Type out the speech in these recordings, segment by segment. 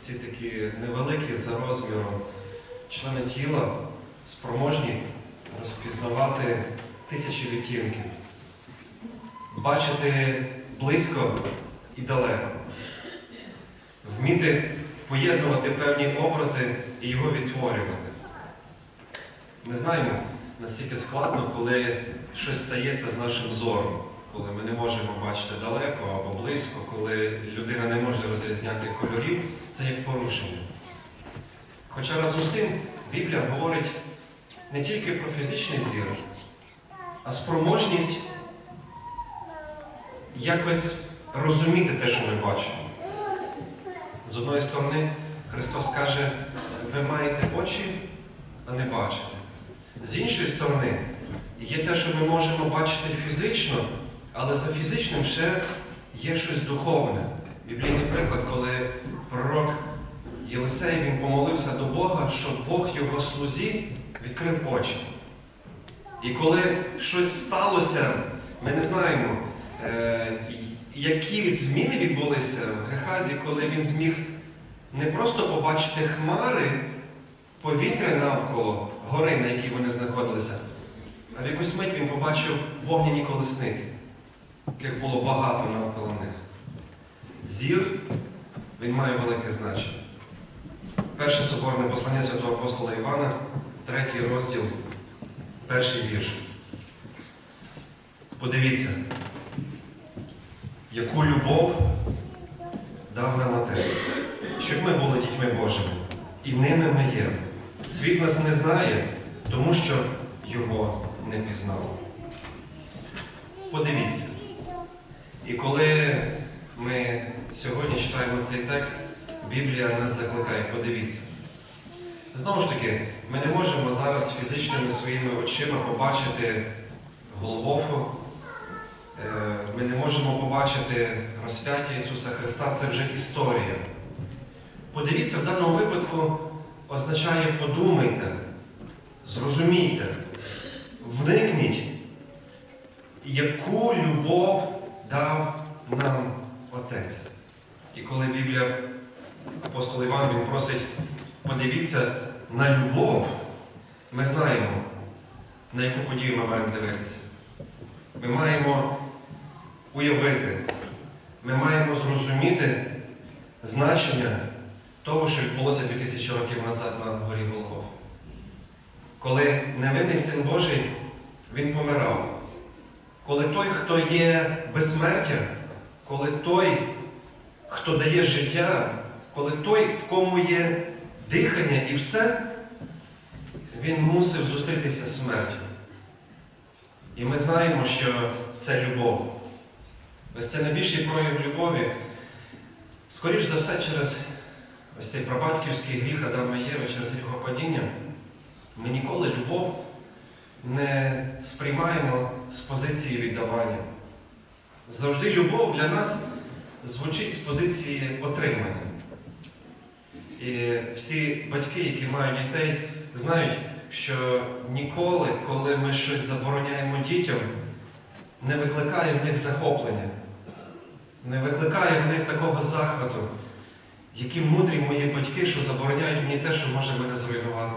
ці такі невеликі за розміром члени тіла спроможні розпізнавати тисячі відтінків, бачити близько і далеко, вміти поєднувати певні образи і його відтворювати. Ми знаємо, наскільки складно, коли щось стається з нашим зором, коли ми не можемо бачити далеко або близько, коли людина не може розрізняти кольорів, це як порушення. Хоча разом з тим Біблія говорить не тільки про фізичний зір, а спроможність якось розуміти те, що ми бачимо. З одної сторони, Христос каже, ви маєте очі, а не бачите. З іншої сторони, є те, що ми можемо бачити фізично, але за фізичним ще є щось духовне. Біблійний приклад, коли пророк Єлисей він помолився до Бога, щоб Бог його слузі відкрив очі. І коли щось сталося, ми не знаємо, е, які зміни відбулися в Гехазі, коли він зміг не просто побачити хмари, повітря навколо гори, на якій вони знаходилися, а в якусь мить він побачив вогняні колесниці, яких було багато навколо них. Зір він має велике значення. Перше соборне послання святого апостола Івана, третій розділ, перший вірш. Подивіться, яку любов дав нам Отець, щоб ми були дітьми Божими, і ними ми є. Світ нас не знає, тому що його не пізнав. Подивіться. І коли ми сьогодні читаємо цей текст, Біблія нас закликає, подивіться. Знову ж таки, ми не можемо зараз фізичними своїми очима побачити Голгофу, Е, ми не можемо побачити розп'яття Ісуса Христа, це вже історія. Подивіться, в даному випадку означає подумайте, зрозумійте, вникніть, яку любов дав нам Отець. І коли Біблія, апостол Іван, він просить, подивіться на любов, ми знаємо, на яку подію ми маємо дивитися. Ми маємо уявити, ми маємо зрозуміти значення того, що відбулося 2000 років назад на горі Голгоф. Коли невинний син Божий, він помирав. Коли той, хто є безсмертя, коли той, хто дає життя, коли той, в кому є дихання і все, він мусив зустрітися з смертю. І ми знаємо, що це любов. Ось це найбільший прояв любові. Скоріш за все, через ось цей прабатьківський гріх Адама і Єви, через його падіння, ми ніколи любов не сприймаємо з позиції віддавання. Завжди любов для нас звучить з позиції отримання. І всі батьки, які мають дітей, знають, що ніколи, коли ми щось забороняємо дітям, не викликає в них захоплення, не викликає в них такого захвату, які мудрі мої батьки, що забороняють мені те, що може мене зруйнувати.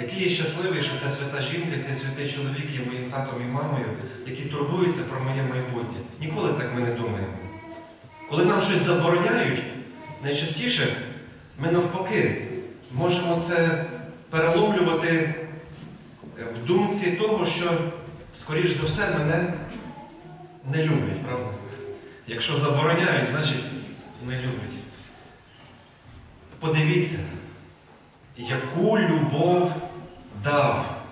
Який я щасливий, що ця свята жінка, цей святий чоловік є моїм татом і мамою, які турбуються про моє майбутнє. Ніколи так ми не думаємо. Коли нам щось забороняють, найчастіше ми навпаки можемо це переломлювати в думці того, що, скоріш за все, мене не люблять, правда? Якщо забороняють, значить не люблять. Подивіться, яку любов дав.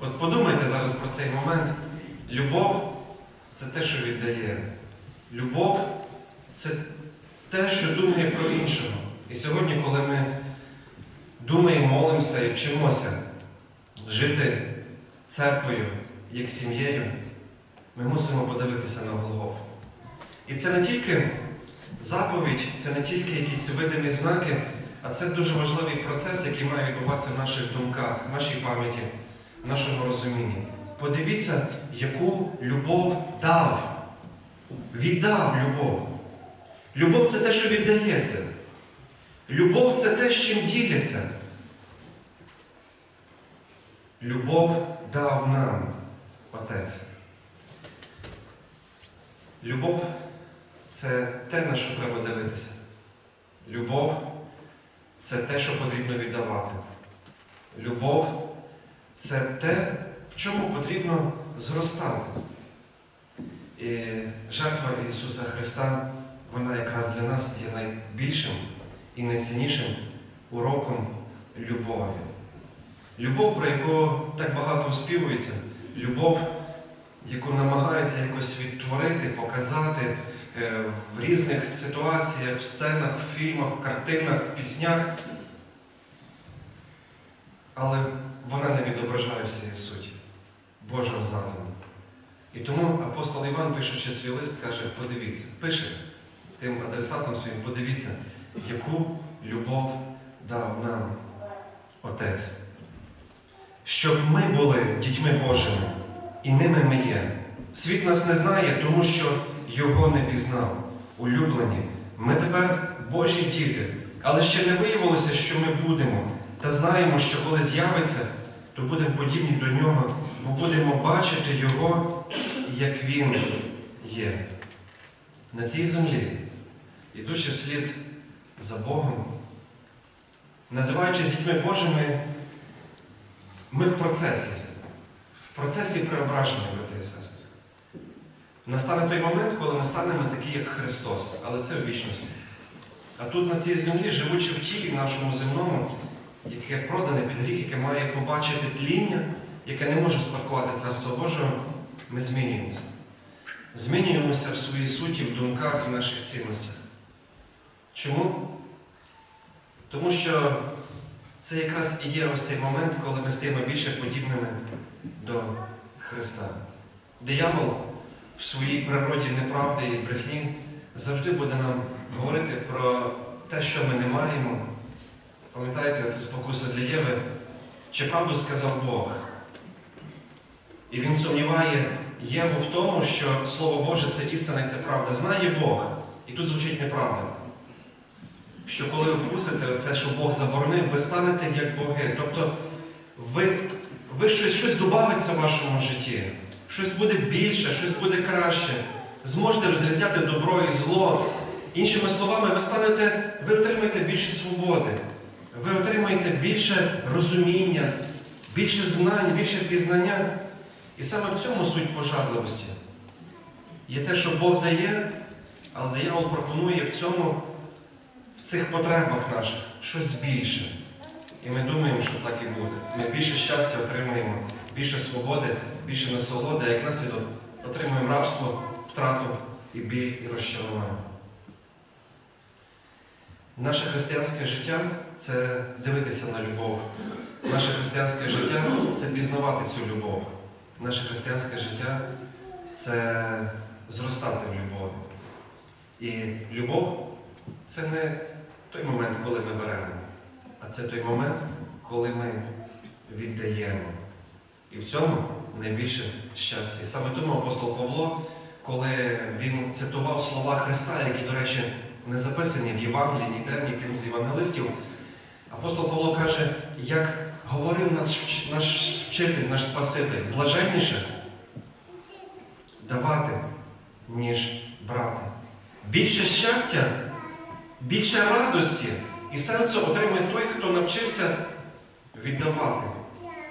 От подумайте зараз про цей момент. Любов це те, що віддає. Любов це те, що думає про іншого. І сьогодні, коли ми думаємо, молимося і вчимося жити церквою як сім'єю, ми мусимо подивитися на Голгофу. І це не тільки заповідь, це не тільки якісь видимі знаки, а це дуже важливий процес, який має відбуватися в наших думках, в нашій пам'яті, в нашому розумінні. Подивіться, яку любов дав, віддав любов. Любов це те, що віддається. Любов це те, з чим діляться. Любов дав нам Отець. Любов це те, на що треба дивитися. Любов це те, що потрібно віддавати. Любов це те, в чому потрібно зростати. І жертва Ісуса Христа, вона якраз для нас є найбільшим і найціннішим уроком любові. Любов, про яку так багато оспівується, любов, яку намагаються якось відтворити, показати е, в різних ситуаціях, в сценах, в фільмах, в картинах, в піснях. Але вона не відображає всієї суті Божого задуму. І тому апостол Іван, пишучи свій лист, каже, подивіться, пише тим адресатам своїм, подивіться, яку любов дав нам Отець. Щоб ми були дітьми Божими, і ними ми є. Світ нас не знає, тому що його не пізнав. Улюблені, ми тепер Божі діти, але ще не виявилося, що ми будемо, та знаємо, що коли з'явиться, то будемо подібні до нього, бо будемо бачити Його, як Він є. На цій землі, ідучи вслід за Богом, називаючись дітьми Божими, ми в процесі, в процесі преображення, брати і сестри. Настане той момент, коли ми станемо такі, як Христос, але це в вічності. А тут на цій землі, живучи в тілі нашому земному, яке продане під гріх, яке має побачити тління, яке не може спадкувати Царство Божого, ми змінюємося. Змінюємося в своїй суті, в думках і наших цінностях. Чому? Тому що це якраз і є ось цей момент, коли ми стаємо більше подібними до Христа. Диявол в своїй природі неправди і брехні завжди буде нам говорити про те, що ми не маємо. Пам'ятаєте, це спокуса для Єви, чи правду сказав Бог? І він сумніває Єву в тому, що Слово Боже це істина і це правда. Знає Бог. І тут звучить неправда. Що коли ви вкусите це, що Бог заборонив, ви станете як боги. Тобто ви, ви щось, щось добавиться в вашому житті, щось буде більше, щось буде краще. Зможете розрізняти добро і зло. Іншими словами, ви станете, ви отримаєте більше свободи, ви отримаєте більше розуміння, більше знань, більше пізнання. І саме в цьому суть пожадливості. Є те, що Бог дає, але диявол пропонує в цьому, в цих потребах наших щось більше. І ми думаємо, що так і буде. Ми більше щастя отримаємо, більше свободи, більше насолоди, як наслідок отримуємо рабство, втрату і біль, і розчарування. Наше християнське життя це дивитися на любов. Наше християнське життя це пізнавати цю любов. Наше християнське життя це зростати в любові. І любов це не той момент, коли ми беремо, а це той момент, коли ми віддаємо. І в цьому найбільше щастя. Саме тому апостол Павло, коли він цитував слова Христа, які, до речі, не записані в Євангелії, ніде ніким з євангелистів, апостол Павло каже, як говорив наш, наш вчитель, наш Спаситель, блаженніше давати, ніж брати. Більше щастя, більше радості і сенсу отримує той, хто навчився віддавати,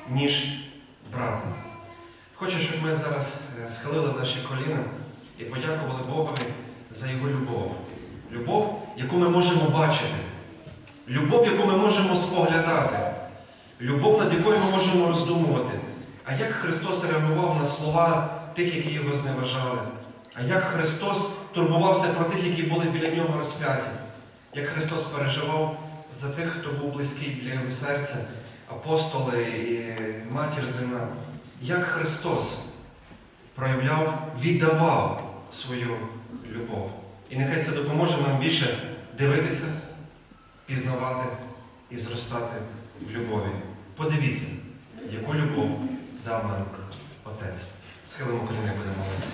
ніж брати. Хочу, щоб ми зараз е, схилили наші коліна і подякували Богові за його любов. Любов, яку ми можемо бачити, любов, яку ми можемо споглядати, любов, над якою ми можемо роздумувати. А як Христос реагував на слова тих, які його зневажали? А як Христос турбувався про тих, які були біля нього розп'яті? Як Христос переживав за тих, хто був близький для його серця, апостоли і матір земна? Як Христос проявляв, віддавав свою любов? І нехай це допоможе нам більше дивитися, пізнавати і зростати в любові. Подивіться, яку любов дав нам Отець. Схилимо коліна і будемо молитися.